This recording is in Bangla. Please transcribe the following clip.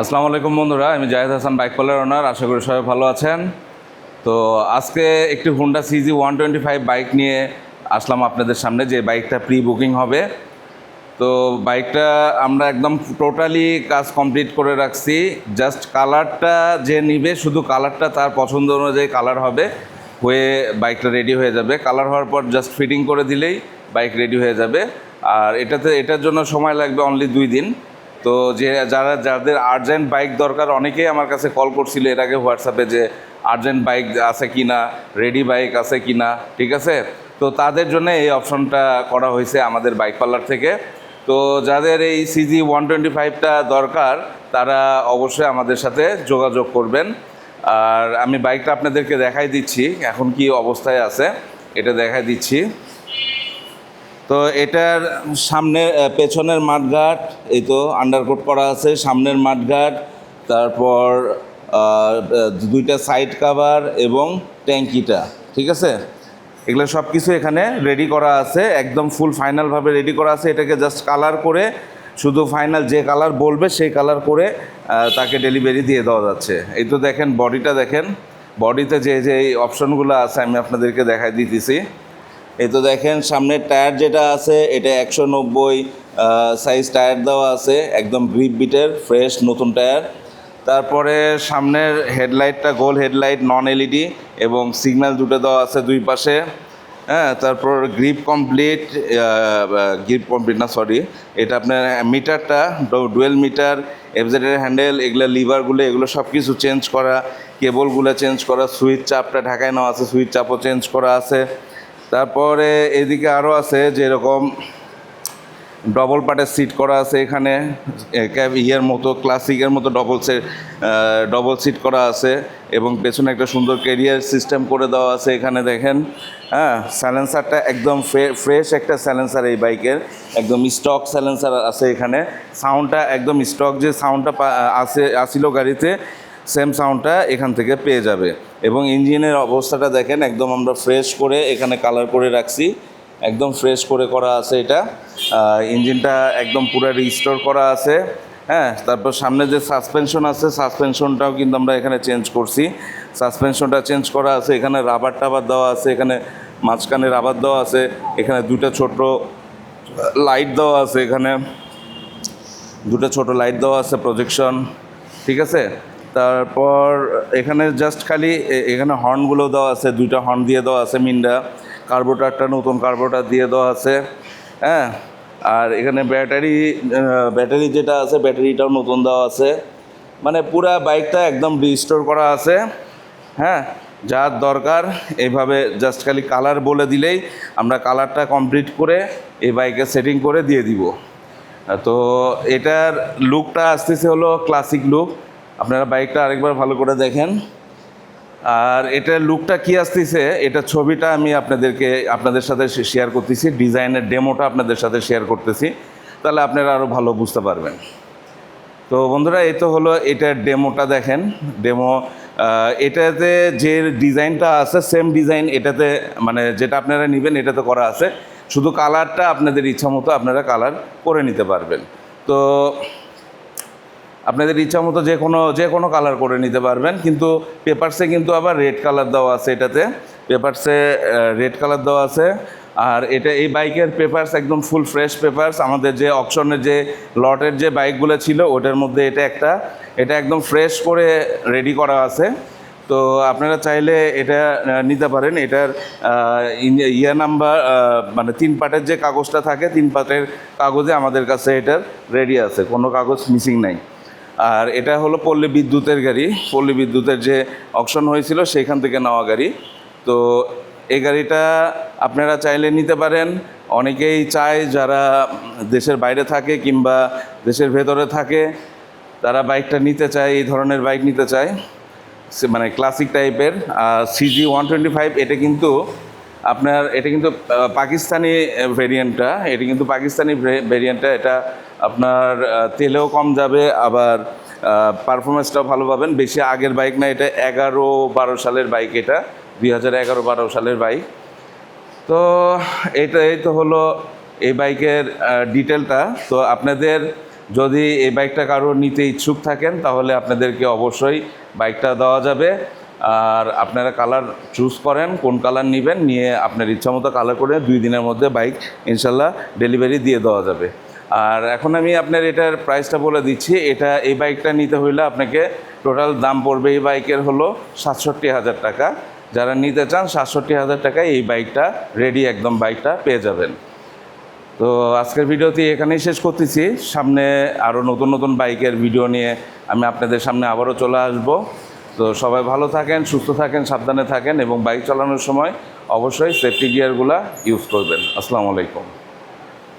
আসসালামু আলাইকুম বন্ধুরা, আমি Zahed Hasan bike parlour owner, আশা করি সবাই ভালো আছেন। তো আজকে একটি Honda CG one twenty five bike নিয়ে আসলাম আপনাদের সামনে, যে বাইকটা প্রি বুকিং হবে। তো বাইকটা আমরা একদম টোটালি কাজ কমপ্লিট করে রাখছি জাস্ট কালারটা যে নিবে, শুধু কালারটা তার পছন্দ অনুযায়ী কালার হবে, হয়ে বাইকটা রেডি হয়ে যাবে। কালার হওয়ার পর জাস্ট ফিটিং করে দিলেই বাইক রেডি হয়ে যাবে। আর এটাতে, এটার জন্য সময় লাগবে অনলি দুই দিন। তো যে যারা, যাদের আর্জেন্ট বাইক দরকার, অনেকেই আমার কাছে কল করছিল এর আগে হোয়াটসঅ্যাপে যে আর্জেন্ট বাইক আছে কি না রেডি বাইক আছে কি না ঠিক আছে? তো তাদের জন্য এই অপশনটা করা হয়েছে আমাদের বাইক পার্লার থেকে। তো যাদের এই সিজি ওয়ান টোয়েন্টি ফাইভটা দরকার, তারা অবশ্যই আমাদের সাথে যোগাযোগ করবেন। আর আমি বাইকটা আপনাদেরকে দেখাই দিচ্ছি, এখন কি অবস্থায় আছে, এটা দেখাই দিচ্ছি। তো এটার সামনে আহ, পেছনের মাঠঘাট এই তো আন্ডারকোট করা আছে সামনের মাঠঘাট তারপর দুইটা সাইড কাভার এবং ট্যাঙ্কিটা ঠিক আছে? এগুলো সব কিছু এখানে রেডি করা আছে একদম ফুল ফাইনালভাবে রেডি করা আছে এটাকে জাস্ট কালার করে শুধু ফাইনাল যে কালার বলবে সেই কালার করে তাকে ডেলিভারি দিয়ে দেওয়া যাচ্ছে। এই তো দেখেন বডিটা দেখেন বডিতে যে যে অপশনগুলো আছে আমি আপনাদেরকে দেখাই দিতেছি। এই তো দেখেন সামনের টায়ার যেটা আছে, এটা একশো নব্বই সাইজ টায়ার দেওয়া আছে, একদম গ্রিপ বিটের ফ্রেশ নতুন টায়ার। তারপরে সামনের হেডলাইটটা গোল হেডলাইট নন এলইডি এবং সিগন্যাল দুটো দেওয়া আছে দুই পাশে। হ্যাঁ তারপর গ্রিপ কমপ্লিট গ্রিপ কমপ্লিট না সরি এটা আপনার মিটারটা ডুয়েল মিটার এফজেডের হ্যান্ডেল এগুলো লিভারগুলো এগুলো সব কিছু চেঞ্জ করা কেবলগুলো চেঞ্জ করা সুইচ চাপটা ঢাকায় নেওয়া আছে সুইচ চাপও চেঞ্জ করা আছে। তারপরে এদিকে আরও আছে যেরকম ডবল পার্টের সিট করা আছে এখানে। ক্যাব ইয়ের মতো ক্লাসিকের মতো ডবল সে ডবল সিট করা আছে এবং পেছনে একটা সুন্দর ক্যারিয়ার সিস্টেম করে দেওয়া আছে এখানে দেখেন। হ্যাঁ স্যালেন্সারটা একদম ফ্রেশ একটা স্যালেন্সার এই বাইকের, একদম স্টক স্যালেন্সার আছে এখানে। সাউন্ডটা একদম স্টক যে সাউন্ডটা আছে, আসিল গাড়িতে। সেম সাউন্ডটা এখান থেকে পেয়ে যাবে। এবং ইঞ্জিনের অবস্থাটা দেখেন, একদম আমরা ফ্রেশ করে এখানে কালার করে রাখছি। একদম ফ্রেশ করে করা আছে এটা। ইঞ্জিনটা একদম পুরো রিস্টোর করা আছে। হ্যাঁ তারপর সামনে যে সাসপেনশন আছে সাসপেনশনটাও কিন্তু আমরা এখানে চেঞ্জ করছি। সাসপেনশনটা চেঞ্জ করা আছে, এখানে রাবার টাবার দেওয়া আছে, এখানে মাঝখানে রাবার দেওয়া আছে, এখানে দুটো ছোট লাইট দেওয়া আছে এখানে। দুটো ছোট লাইট দেওয়া আছে প্রজেকশন ঠিক আছে? তারপর এখানে জাস্ট খালি এখানে হর্নগুলো দেওয়া আছে, দুইটা হর্ন দিয়ে দেওয়া আছে মিন্ডা। কার্বোটারটা নতুন কার্বোটার দিয়ে দেওয়া আছে হ্যাঁ? আর এখানে ব্যাটারি ব্যাটারি যেটা আছে, ব্যাটারিটাও নতুন দেওয়া আছে। মানে পুরা বাইকটা একদম রিস্টোর করা আছে হ্যাঁ? যার দরকার এইভাবে জাস্ট খালি কালার বলে দিলেই আমরা কালারটা কমপ্লিট করে এই বাইকে সেটিং করে দিয়ে দিব। তো এটার লুকটা আসতেছে হলো ক্লাসিক লুক আপনারা বাইকটা আরেকবার ভালো করে দেখেন। আর এটার লুকটা কি আসতেছে, এটা ছবিটা আমি আপনাদেরকে, আপনাদের সাথে শেয়ার করতেছি, ডিজাইনের ডেমোটা আপনাদের সাথে শেয়ার করতেছি, তাহলে আপনারা আরও ভালো বুঝতে পারবেন। তো বন্ধুরা, এই তো হলো এটার ডেমোটা দেখেন। ডেমো এটাতে যে ডিজাইনটা আছে সেম ডিজাইন এটাতে মানে যেটা আপনারা নেবেন এটাতে করা আছে। শুধু কালারটা আপনাদের ইচ্ছা মতো আপনারা কালার করে নিতে পারবেন। তো আপনাদের ইচ্ছা মতো যে কোনো যে কোনো কালার করে নিতে পারবেন, কিন্তু পেপারসে কিন্তু আবার রেড কালার দেওয়া আছে এটাতে। পেপারসে রেড কালার দেওয়া আছে। আর এটা, এই বাইকের পেপারস একদম ফুল ফ্রেশ পেপারস আমাদের যে অপশনের যে লটের যে বাইকগুলো ছিল, ওটার মধ্যে এটা একটা। এটা একদম ফ্রেশ করে রেডি করা আছে। তো আপনারা চাইলে এটা নিতে পারেন। এটার ইয়ে নাম্বার মানে তিন পাটের যে কাগজটা থাকে, তিন পাটের কাগজে আমাদের কাছে এটার রেডি আছে। কোনো কাগজ মিসিং নাই। আর এটা হলো পল্লী বিদ্যুতের গাড়ি। পল্লী বিদ্যুতের যে অকশন হয়েছিল সেখান থেকে নেওয়া গাড়ি। তো এই গাড়িটা আপনারা চাইলে নিতে পারেন। অনেকেই চায় যারা দেশের বাইরে থাকে কিংবা দেশের ভেতরে থাকে, তারা বাইকটা নিতে চায়, এই ধরনের বাইক নিতে চায়। মানে ক্লাসিক টাইপের আর সিজি ওয়ান টোয়েন্টি ফাইভ এটা কিন্তু আপনার, এটা কিন্তু পাকিস্তানি ভেরিয়েন্টটা এটা কিন্তু পাকিস্তানি ভেরিয়েন্টটা এটা আপনার তেলেও কম যাবে, আবার পারফরমেন্সটাও ভালো পাবেন। বেশি আগের বাইক না, এটা এগারো বারো সালের বাইক এটা। দুই হাজার এগারো বারো সালের বাইক তো, এটা, এই তো হলো এই বাইকের ডিটেলটা তো আপনাদের যদি এই বাইকটা কারও নিতে ইচ্ছুক থাকেন, তাহলে আপনাদেরকে অবশ্যই বাইকটা দেওয়া যাবে। আর আপনারা কালার চুজ করেন, কোন কালার নেবেন, নিয়ে আপনার ইচ্ছা মতো কালার করে দুই দিনের মধ্যে বাইক ইনশাল্লাহ ডেলিভারি দিয়ে দেওয়া যাবে। আর এখন আমি আপনার এটার প্রাইসটা বলে দিচ্ছি, এটা এই বাইকটা নিতে হইলে আপনাকে টোটাল দাম পড়বে এই বাইকের হলো সাতষট্টি হাজার টাকা। যারা নিতে চান, সাতষট্টি হাজার টাকায় এই বাইকটা রেডি একদম বাইকটা পেয়ে যাবেন। তো আজকের ভিডিওটি এখানেই শেষ করতেছি। সামনে আরও নতুন নতুন বাইকের ভিডিও নিয়ে আমি আপনাদের সামনে আবারও চলে আসব। তো সবাই ভালো থাকেন, সুস্থ থাকেন, সাবধানে থাকেন এবং বাইক চালানোর সময় অবশ্যই সেফটি গিয়ারগুলা ইউজ করবেন। আসসালামু আলাইকুম।